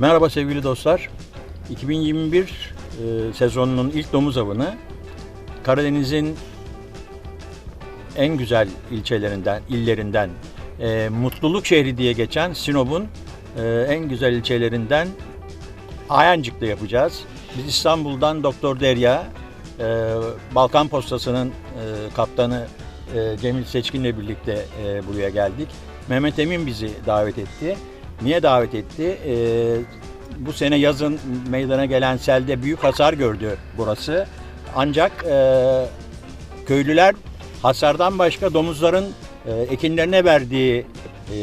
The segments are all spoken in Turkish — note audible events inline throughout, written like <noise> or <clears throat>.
Merhaba sevgili dostlar. 2021 e, sezonunun ilk domuz avını Karadeniz'in en güzel ilçelerinden, illerinden, e, mutluluk şehri diye geçen Sinop'un e, en güzel ilçelerinden Ayancık'ta yapacağız. Biz İstanbul'dan Doktor Derya, e, Balkan Postası'nın e, kaptanı e, Cemil Seçkin'le birlikte e, buraya geldik. Mehmet Emin bizi davet etti. Niye davet etti? E, bu sene yazın meydana gelen selde büyük hasar gördü burası. Ancak e, köylüler hasardan başka domuzların e, ekinlerine verdiği e,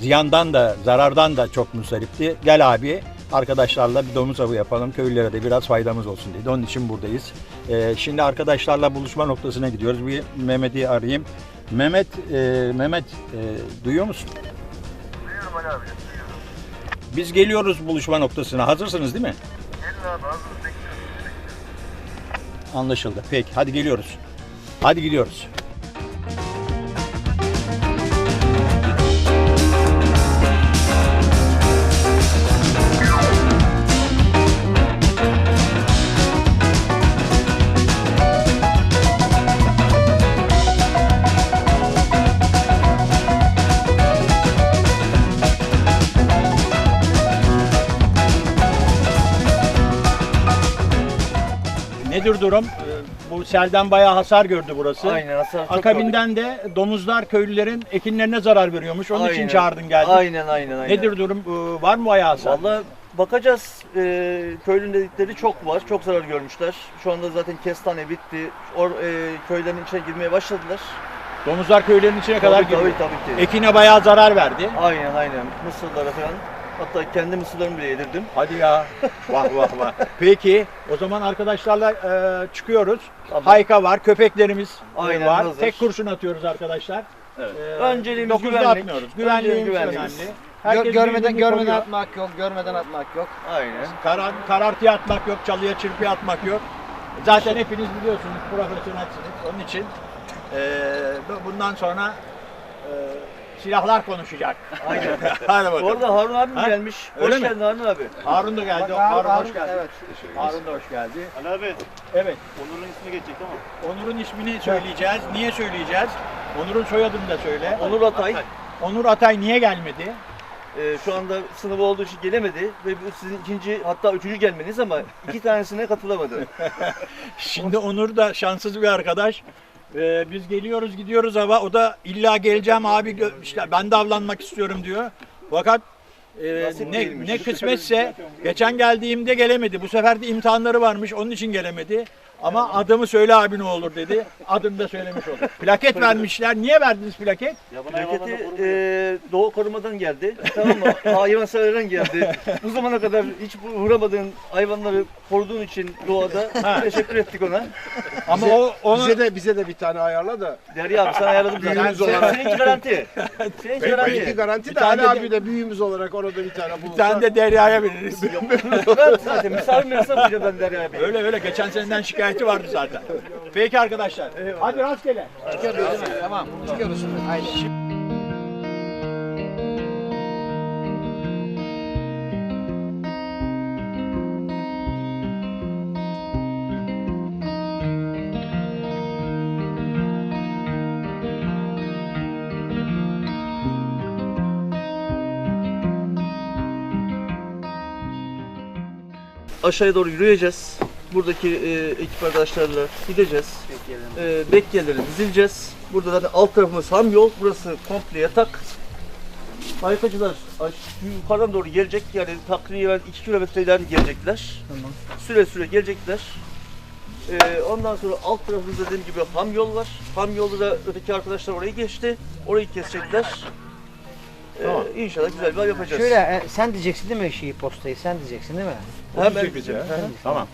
ziyandan da zarardan da çok muzdaripti. Gel abi arkadaşlarla bir domuz avı yapalım köylülere de biraz faydamız olsun dedi. Onun için buradayız. E, şimdi arkadaşlarla buluşma noktasına gidiyoruz. Bir Mehmet'i arayayım. Mehmet, e, Mehmet e, duyuyor musun? Ali abi. Biz geliyoruz buluşma noktasına. Hazırsınız değil mi? Gelin abi hazır bekliyoruz. bekliyoruz. Anlaşıldı. Peki hadi geliyoruz. Hadi gidiyoruz. Nedir durum? Ee, Bu selden bayağı hasar gördü burası. Aynen hasar çok Akabinden de domuzlar köylülerin ekinlerine zarar veriyormuş. Onun için Aynen. çağırdın geldin. Aynen aynen aynen. Nedir durum? Ee, Var mı bayağı hasar? Valla bakacağız. Ee, köylünün dedikleri çok var. Çok zarar görmüşler. Şu anda zaten kestane bitti. Or, e, köylerin içine girmeye başladılar. Domuzlar köylerin içine kadar tabii, giriyor. tabii tabii ki. Ekine bayağı zarar verdi. Aynen aynen. Mısırlara falan. Hatta kendi mısırlarımı bile yedirdim. Hadi ya. vah vah vah. Peki o zaman arkadaşlarla e, çıkıyoruz. Tamam. Hayka var, köpeklerimiz Aynen, var. hazır. Tek kurşun atıyoruz arkadaşlar. Evet. Ee, Önceliğimiz dokuzda güvenlik. atmıyoruz. Güvenliğimiz Önceliğimiz önemli. güvenliğimiz. Herkes Gör- görmeden birbirini görmeden koruyor. atmak yok, görmeden atmak yok. Aynen. Karar, karartıya atmak yok, çalıya çırpıya atmak yok. Zaten hepiniz biliyorsunuz, profesyonelsiniz. Onun için eee, bu- bundan sonra eee, silahlar konuşacak. Aynen. <laughs> Hadi bakalım. Bu arada Harun abim Ha? gelmiş. Öyle Hoş mi? geldin Harun abi. Harun da geldi. Bak, Harun, Harun- hoş geldin. evet. Harun da hoş geldi. Ali abi Evet. Onur'un ismi geçecek ama. Onur'un ismini söyleyeceğiz. Niye söyleyeceğiz? Onur'un soyadını da söyle. Onur Atay. Onur Atay niye gelmedi? Ee, şu anda sınavı olduğu için gelemedi ve bu sizin ikinci hatta üçüncü gelmeniz ama iki tanesine katılamadı. <laughs> Şimdi Onur da şanssız bir arkadaş. Ee, biz geliyoruz gidiyoruz ama o da illa geleceğim abi işte ben de avlanmak istiyorum diyor. Fakat e, ne, ne kısmetse geçen geldiğimde gelemedi. Bu sefer de imtihanları varmış onun için gelemedi. Ama adımı söyle abi ne olur dedi. Adını da söylemiş oldu. Plaket vermişler. Niye verdiniz plaket? Plaketi e, Doğu Koruma'dan geldi. Tamam mı? <laughs> Hayvan severden geldi. Bu zamana kadar hiç vuramadığın hayvanları koruduğun için doğada teşekkür ettik ona. Ama o onu Bize de bize de bir tane ayarla da. Derya abi sana ayarladım zaten. Büyüğümüz Sen, olarak. seninki garanti. Seninki Benimki garanti. garanti Bir de tane Ali de- abi de büyüğümüz olarak orada bir tane bir bulursa. tane de Derya'ya veririz. <laughs> Ben zaten misafir mi yapacağım ben Derya abi. öyle öyle geçen seneden şikayeti vardı zaten. Peki arkadaşlar. Hadi rastgele. Tamam. Çıkıyoruz şimdi. Haydi. Aşağıya doğru yürüyeceğiz. Buradaki e, ekip arkadaşlarla gideceğiz. E, Bekyeleri dizileceğiz. Burada zaten alt tarafımız ham yol. Burası komple yatak. Harikacılar yukarıdan doğru gelecek. Yani takriben 2 kilometre ileride gelecekler. Süre süre gelecekler. E, ondan sonra alt tarafımızda dediğim gibi ham yol var. Ham yolda da öteki arkadaşlar orayı geçti. Orayı kesecekler. E, İnşallah güzel bir yapacağız. Şöyle e, sen diyeceksin değil mi şeyi postayı sen diyeceksin değil mi? Ha, ben, Çekeceğiz ya. Tamam.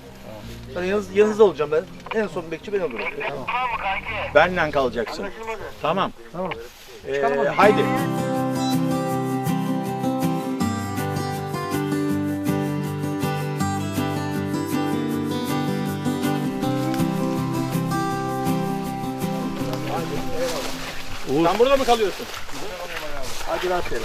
Ben yanınız, yanınızda olacağım ben. En son bekçi ben olurum. Benle kalacaksın. Tamam. Tamam. Ee, haydi. Sen burada mı kalıyorsun? Hadi rastgele.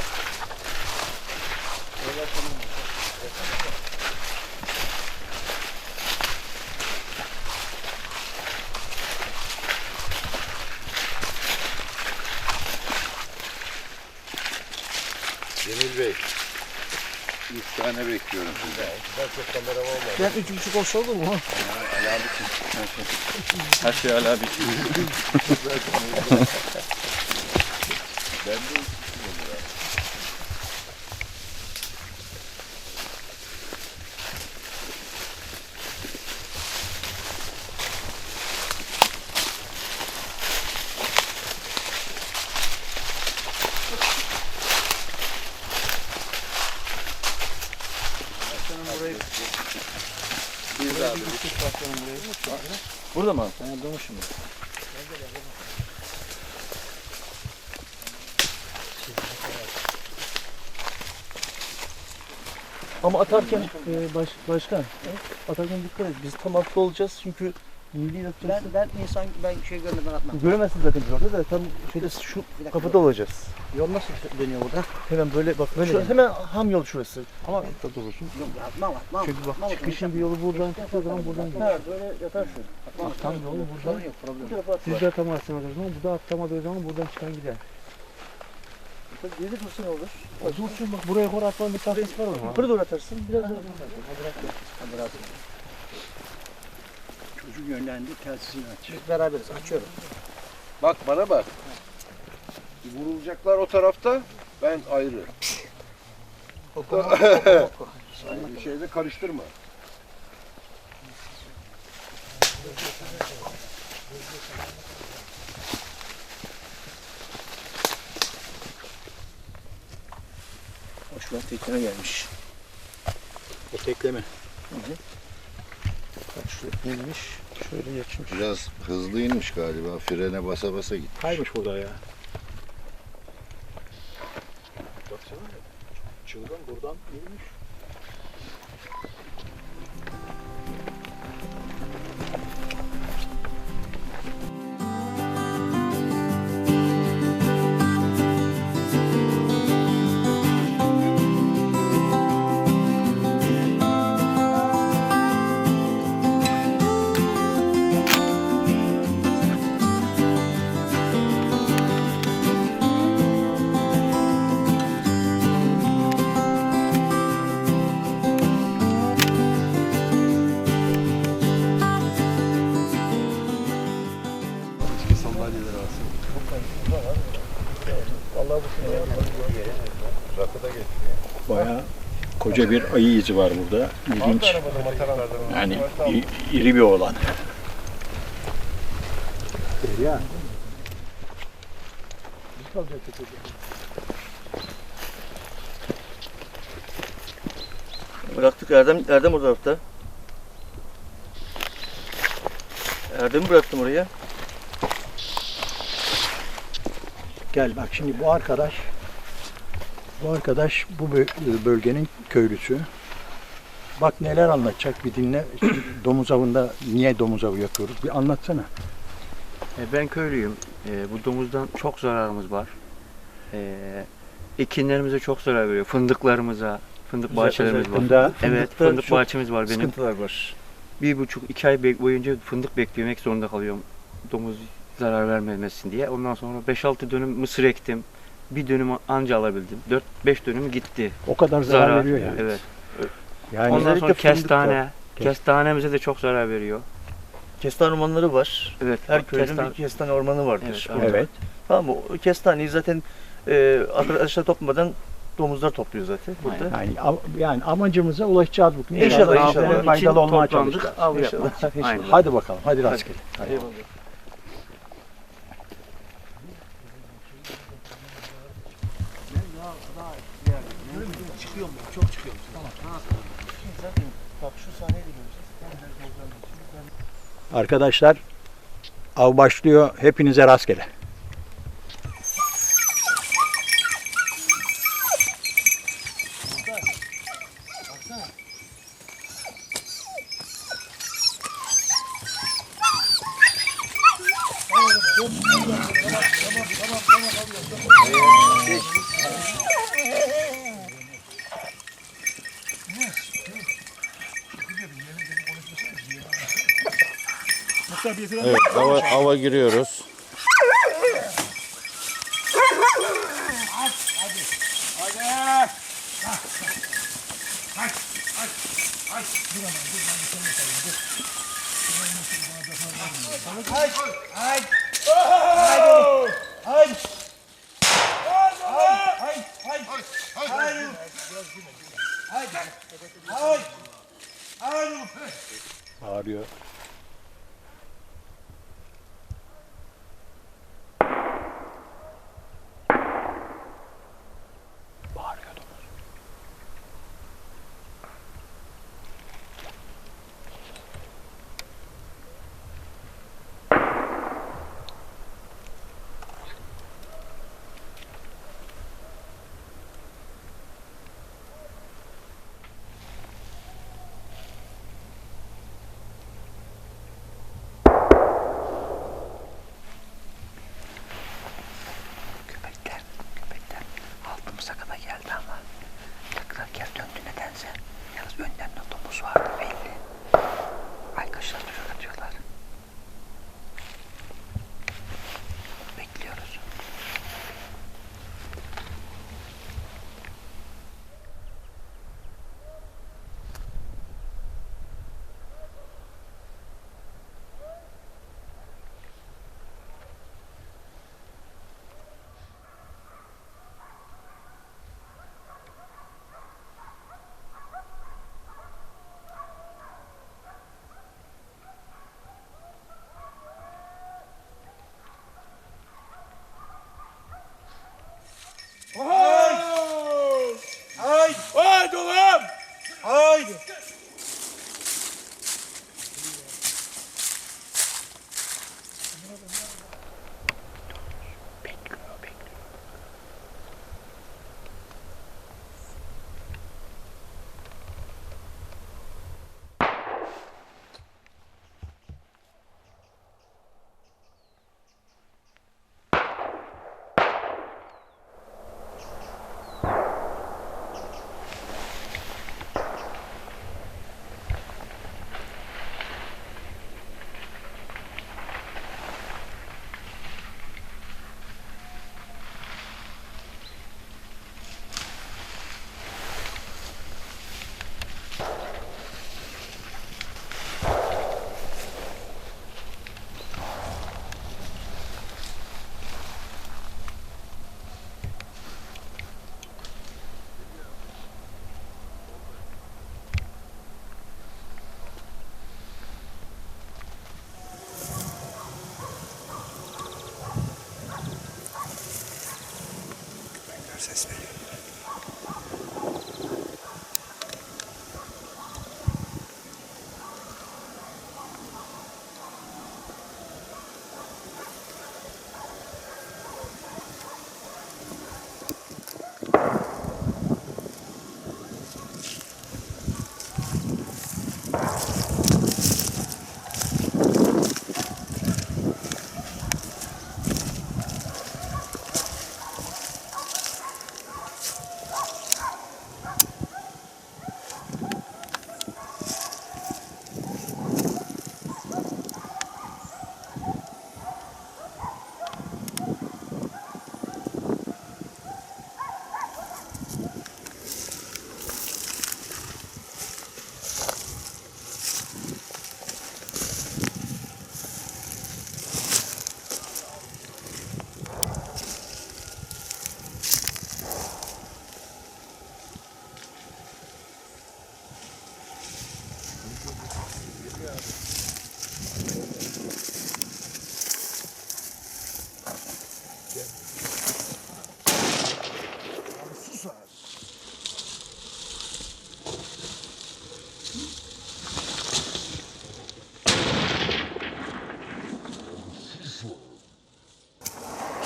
Cemil Bey. Tane bekliyorum sizden. Ben üç buçuk olsa olur mu? Her şey bir şey. <laughs> ben de Burada durmuşum. Ama atarken e, baş, başkan, atarken dikkat et. Biz tam hafta olacağız çünkü milli Ben, ben insan ben şey görmeden atmam. Göremezsin zaten biz orada da tam şeyde şu dakika. kafada olacağız. Yol nasıl dönüyor burada? Hemen böyle bak Böyle şu, hemen ham yol şurası. Ama Kafada olursun. yok atmam atmam. Çünkü bak çıkışın bir yolu buradan çıktığı zaman buradan gidiyor. Ha, böyle yatar şu. Atmam, Tam yolu buradan. yok problem. Siz de atamazsınız o zaman, bu da atamadığı zaman buradan çıkan gider. Geri dursun olur. O dursun bak buraya kor atmanın bir tahtası var zaman. Yukarı doğru atarsın. Biraz daha Çocuk yönlendi telsizini aç. Biz beraberiz. Açıyorum. Bak bana bak. Vurulacaklar o tarafta, ben ayrı. Oku. <laughs> Bir şeyde karıştırma. Şuradan tekleme gelmiş. O tekleme. Bak şuraya inmiş. Şöyle geçmiş. Biraz hızlı inmiş galiba. Frene basa basa git. Kaymış burada ya. Buradan inmiş. Koca bir ayı izi var burada. İlginç. Yani iri bir oğlan. Ya. Bıraktık Erdem, Erdem o tarafta. Erdem'i bıraktım oraya. Gel bak şimdi bu arkadaş bu arkadaş bu bö- bölgenin köylüsü. Bak neler anlatacak bir dinle. <clears throat> domuz avında niye domuz avı yapıyoruz? Bir anlatsana. E, Ben köylüyüm. E, Bu domuzdan çok zararımız var. E, Ekinlerimize çok zarar veriyor. Fındıklarımıza, fındık bahçelerimiz var. Fındığa- Evet, fındık bahçemiz var benim. Sıkıntılar var. Bir buçuk, iki ay boyunca fındık beklemek zorunda kalıyorum. Domuz zarar vermemesin diye. Ondan sonra 5-6 dönüm mısır ektim. Bir dönüm anca alabildim. 4-5 dönüm gitti. O kadar zarar, Zarar. veriyor yani. Evet. Yani Ondan sonra kestane. Kestanemize de çok zarar veriyor. Kestane ormanları var. Evet. Her köyün kestan- bir kestane ormanı vardır. Evet, burada. evet. Tamam mı? O kestaneyi zaten e, arkadaşlar toplamadan domuzlar topluyor zaten burada. Yani, av- yani amacımıza ulaşacağız bugün. İnşallah, inşallah. Faydalı olmaya toplandık, çalışacağız. av İnşallah. yapmak için. Aynen. Hadi bakalım. Hadi rastgele. Hadi. Eyvallah. Bak şu sahneyi de göreceğiz. Arkadaşlar av başlıyor. Hepinize rastgele.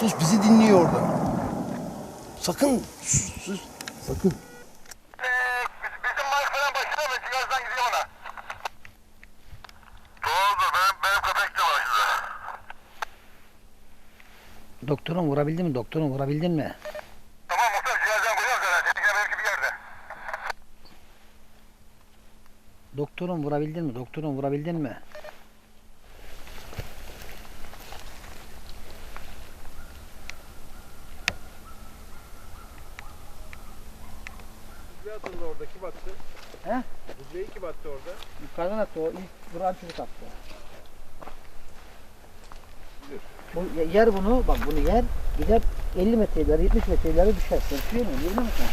Sus bizi dinliyor orada. Sakın sus, sus. Sakın. Doktorun vurabildin mi? Doktorun vurabildin mi? Tamam muhtar. Birazdan koyuyorum zaten. Seninkiler benimki bir yerde. Doktorun vurabildin mi? Doktorun vurabildin mi? Ne atıldı orada? Kim attı? He? Buzbeyi kim attı orada? Yukarıdan attı o. ilk vuran çocuk attı. Bu yer bunu, bak bunu yer, gider 50 metreler, 70 metreleri düşer. Sırtıyor mu? 20 metre.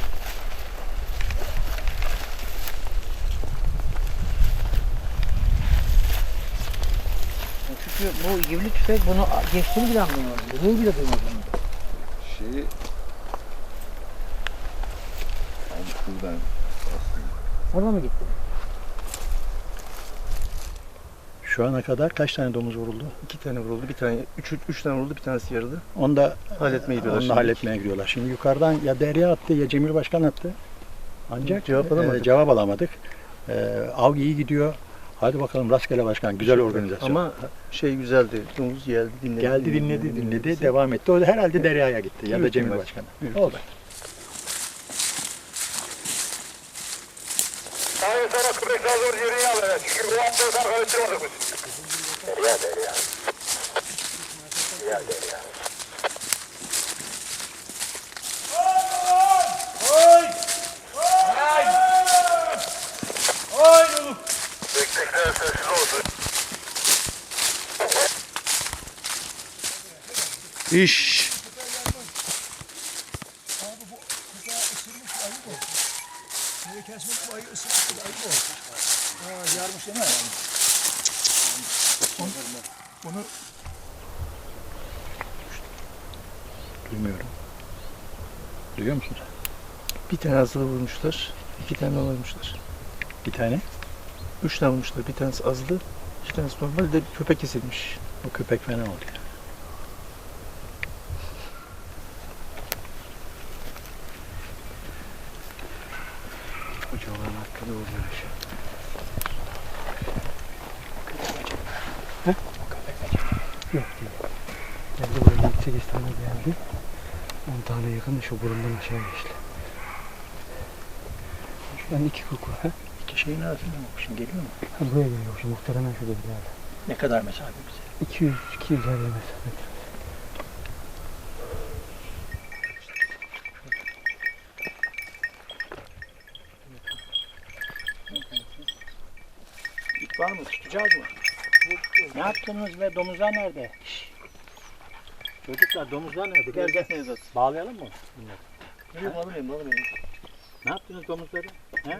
Çünkü bu yivli tüfek bunu geçtiğini bile anlamıyorum. Burayı bile duymadım. Şeyi Ampulden Sonra mı gitti? Şu ana kadar kaç tane domuz vuruldu? İki tane vuruldu. Bir tane, üç, üç tane vuruldu. Bir tanesi yarılı. Onu da Halletmeye gidiyorlar onu da şimdi. halletmeye gidiyorlar. Şimdi yukarıdan ya Derya attı ya Cemil Başkan attı. Ancak Cevap e, alamadık. cevap alamadık. E, av iyi gidiyor. Hadi bakalım rastgele başkan. Güzel organizasyon. Ama şey güzeldi. Domuz geldi, dinledi. geldi dinledi dinledi devam etti. O herhalde Derya'ya gitti ya da Cemil. Başkan'a. Oldu. 19. Derya derya. Derya derya. Tekrar sessiz olsun. İş Bir tane azılı vurmuşlar. iki tane vurmuşlar. Bir tane. Üç tane vurmuşlar. Bir tanesi azlı. iki tanesi normal de köpek kesilmiş. O köpek fena oldu ya. Hocaların hakkında oluyor. Geldi buraya 8 tane geldi. 10 tane yakın şu burundan aşağı geçti. Şuradan iki kuku. Ha? İki şeyin arasında mı? Şimdi geliyor mu? Ha, buraya geliyor. Şu muhtemelen şurada bir yerde. Ne kadar mesafe bize? 200 200 yer mesafe. İp var mı? Tutacağız mı? Ne yaptınız ve domuzlar nerede? Çocuklar domuzlar nerede? Gel gel. Bağlayalım mı? Nereye bağlamayayım, bağlamayayım. Ne yaptınız domuzları? He?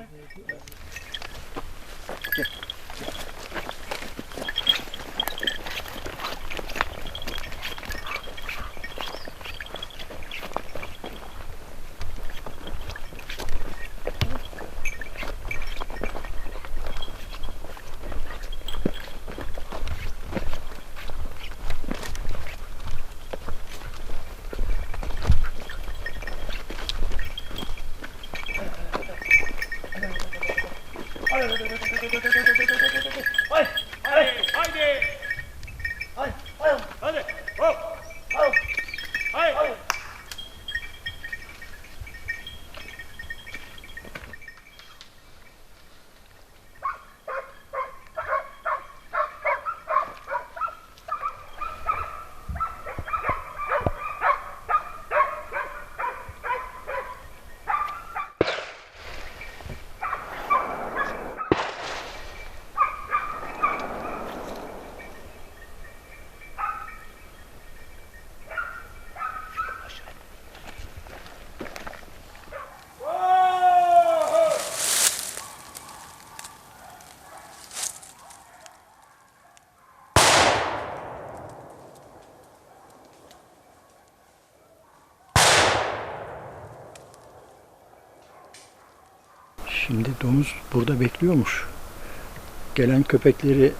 Şimdi domuz burada bekliyormuş. Gelen köpekleri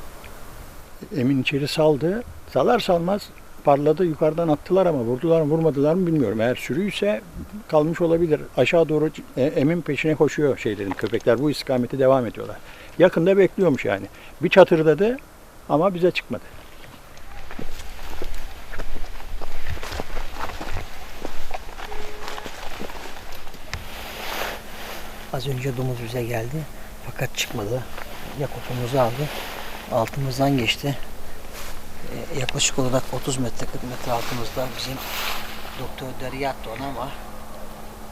Emin içeri saldı. Salar salmaz parladı yukarıdan attılar ama vurdular mı vurmadılar mı bilmiyorum. Eğer sürüyse kalmış olabilir. Aşağı doğru e, Emin peşine koşuyor şeylerin köpekler. Bu istikamete devam ediyorlar. Yakında bekliyormuş yani. Bir çatırdadı ama bize çıkmadı. Az önce domuz bize geldi. Fakat çıkmadı. Yakutumuzu aldı. Altımızdan geçti. Ee, yaklaşık olarak 30 metre 40 metre altımızda bizim Doktor ona ama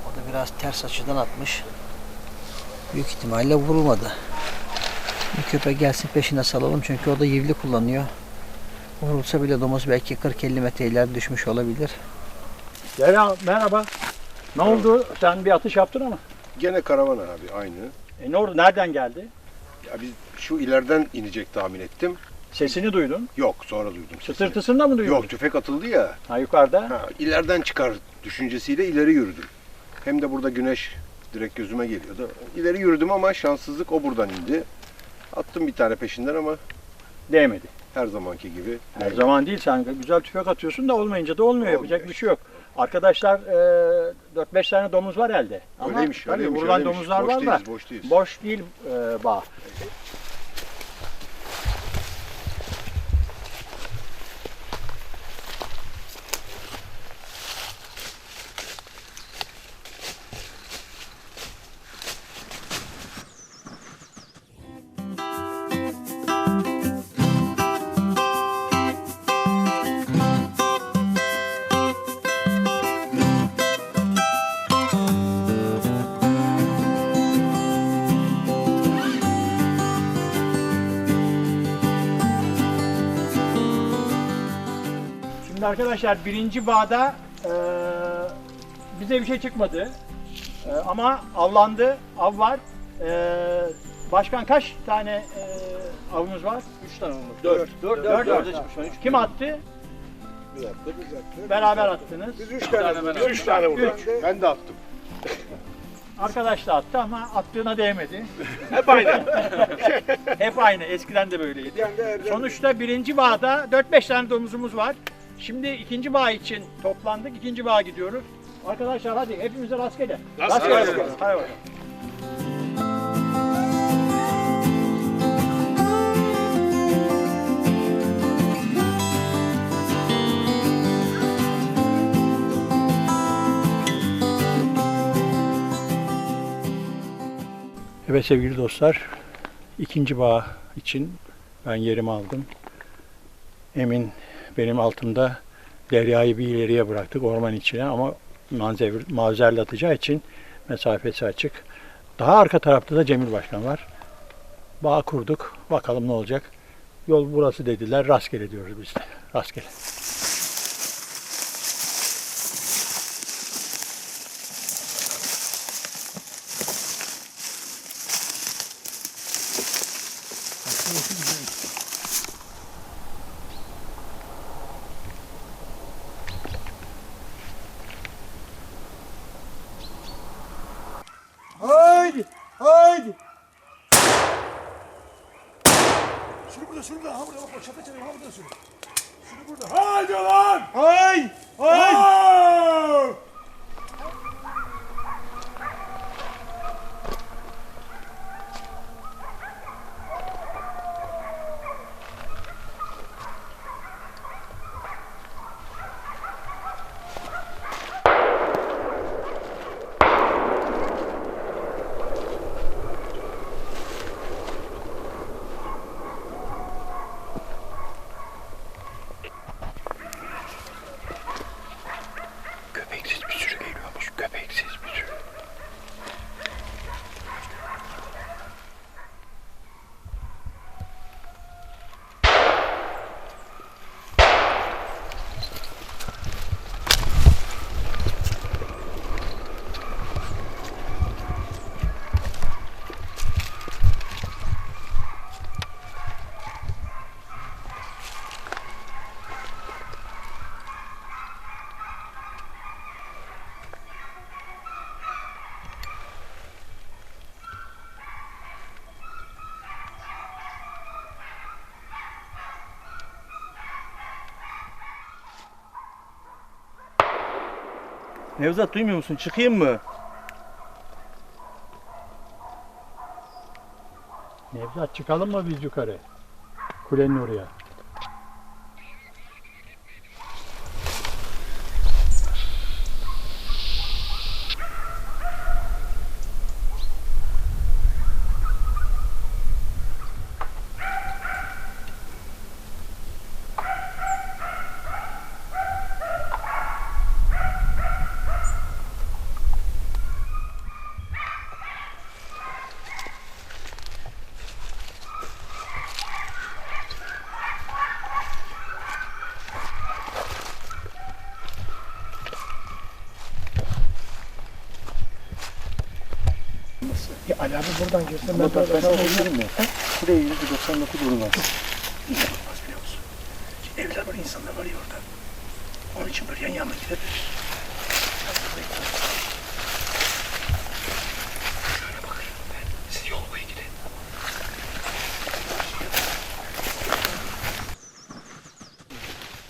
o da biraz ters açıdan atmış. Büyük ihtimalle vurulmadı. Bir köpek gelsin peşine salalım çünkü o da yivli kullanıyor. Vurulsa bile domuz belki 40-50 metre ileri düşmüş olabilir. Derya merhaba. Ne oldu? Sen bir atış yaptın ama. Gene karavan abi aynı. E ne oldu? Nereden geldi? Ya biz şu ileriden inecek tahmin ettim. Sesini duydun. Yok sonra duydum sesini. Çıtırtısını da mı duydun? Yok tüfek atıldı ya. Ha yukarıda. Ha, ileriden çıkar düşüncesiyle ileri yürüdüm. Hem de burada güneş direkt gözüme geliyordu. İleri yürüdüm ama şanssızlık o buradan indi. Attım bir tane peşinden ama Değmedi. her zamanki gibi. Her zaman değil sen güzel tüfek atıyorsun da olmayınca da olmuyor. Yapacak bir şey yok. Arkadaşlar e, 4-5 tane domuz var elde. Ama Öyleymiş, öyleymiş, vurulan öyleymiş. domuzlar boş var değiliz, da boş değiliz. boş değil e, bağ. Arkadaşlar birinci bağda e, bize bir şey çıkmadı. E, ama avlandı, av var. E, başkan kaç tane e, avımız var? 3 tane olmuş. 4. 4, 4, Dörde çıkmış. Yani üç Kim attı? Bir dakika, bir dakika. Beraber attınız. Biz üç tane, biz üç tane vurduk. Ben de attım. Arkadaş da attı ama attığına değmedi. <laughs> Hep aynı. Hep aynı. Eskiden de böyleydi. Sonuçta birinci bağda 4-5 tane domuzumuz var. Şimdi ikinci bağ için toplandık. İkinci bağa gidiyoruz. Arkadaşlar hadi hepimize rastgele. Rastgele. Hadi bakalım. Evet sevgili dostlar, ikinci bağ için ben yerimi aldım. Emin benim altımda Derya'yı bir ileriye bıraktık orman içine ama manzevir, mavzerle atacağı için mesafesi açık. Daha arka tarafta da Cemil Başkan var. Bağ kurduk. Bakalım ne olacak. Yol burası dediler. Rastgele diyoruz biz de. Rastgele. Haydi! Nevzat duymuyor musun? Çıkayım mı? Nevzat çıkalım mı biz yukarı? Kulenin oraya. Ali abi buradan girsin ben ben sana olurum ya. Buraya 199 vurun var. Olmaz biliyor musun? Evler var, insanlar var ya orada. Onun için böyle yan yana gidebilir. Şöyle bakayım ben. Siz yol boyu gidin.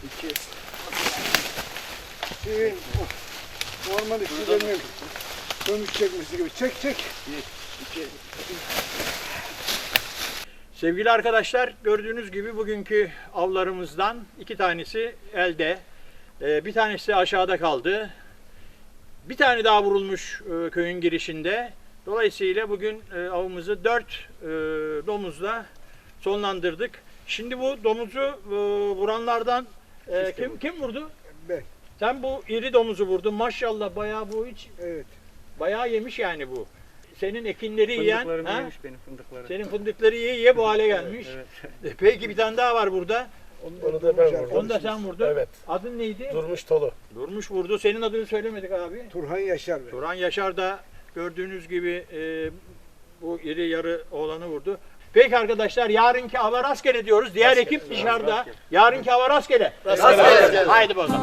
İki. Şeyin, normal işçilerinin dönüş çekmesi gibi. Çek çek. Sevgili arkadaşlar gördüğünüz gibi bugünkü avlarımızdan iki tanesi elde. Ee, bir tanesi aşağıda kaldı. Bir tane daha vurulmuş e, köyün girişinde. Dolayısıyla bugün e, avımızı dört e, domuzla sonlandırdık. Şimdi bu domuzu vuranlardan kim kim vurdu? Ben. Sen bu iri domuzu vurdun. Maşallah bayağı bu hiç Evet. Bayağı yemiş yani bu. Senin ekinleri yiyen, Fındıklarımı ha? yemiş benim fındıkları. senin fındıkları yiye yiye bu hale gelmiş. E, Peki bir tane daha var burada. Onu da ben vurdum. Onu da sen vurdun. Evet. Adın neydi? Durmuş Tolu. Durmuş vurdu. Senin adını söylemedik abi. Turhan Yaşar Bey. Turan Yaşar da gördüğünüz gibi e, bu iri yarı oğlanı vurdu. Peki arkadaşlar yarınki hava rastgele diyoruz. Diğer ekip dışarıda. Yarınki hava rastgele. Rastgele. Haydi bakalım.